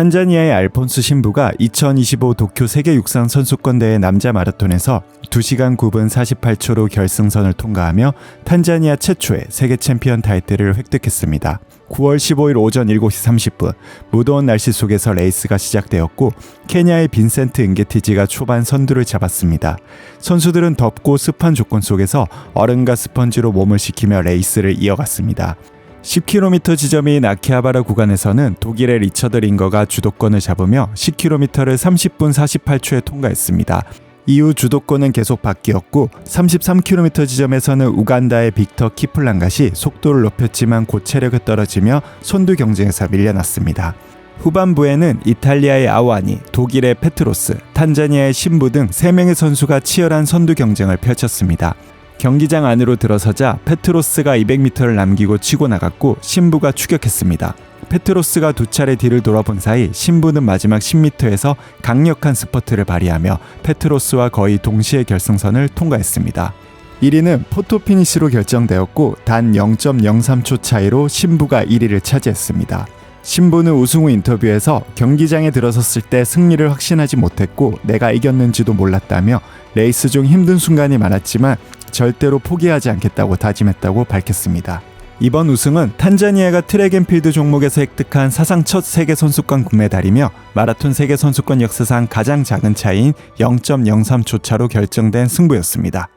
탄자니아의 알폰스 신부가 2025 도쿄 세계 육상 선수권 대회 남자 마라톤에서 2시간 9분 48초로 결승선을 통과하며 탄자니아 최초의 세계 챔피언 타이틀을 획득했습니다. 9월 15일 오전 7시 30분 무더운 날씨 속에서 레이스가 시작되었고 케냐의 빈센트 은게티지가 초반 선두를 잡았습니다. 선수들은 덥고 습한 조건 속에서 얼음과 스펀지로 몸을 식히며 레이스를 이어갔습니다. 10km 지점인 아키하바라 구간에서는 독일의 리처드 링거가 주도권을 잡으며 10km를 30분 48초에 통과했습니다. 이후 주도권은 계속 바뀌었고 33km 지점에서는 우간다의 빅터 키플란갓이 속도를 높였지만 곧 체력이 떨어지며 선두 경쟁에서 밀려났습니다. 후반부에는 이탈리아의 아와니, 독일의 페트로스, 탄자니아의 신부 등 3명의 선수가 치열한 선두 경쟁을 펼쳤습니다. 경기장 안으로 들어서자 페트로스가 200m를 남기고 치고 나갔고 신부가 추격했습니다. 페트로스가 두 차례 뒤를 돌아본 사이 신부는 마지막 10m에서 강력한 스퍼트를 발휘하며 페트로스와 거의 동시에 결승선을 통과했습니다. 1위는 포토 피니시로 결정되었고 단 0.03초 차이로 신부가 1위를 차지했습니다. 신부는 우승 후 인터뷰에서 경기장에 들어섰을 때 승리를 확신하지 못했고 내가 이겼는지도 몰랐다며 레이스 중 힘든 순간이 많았지만 절대로 포기하지 않겠다고 다짐했다고 밝혔습니다. 이번 우승은 탄자니아가 트랙앤필드 종목에서 획득한 사상 첫 세계 선수권 금메달이며 마라톤 세계 선수권 역사상 가장 작은 차이인 0.03초 차로 결정된 승부였습니다.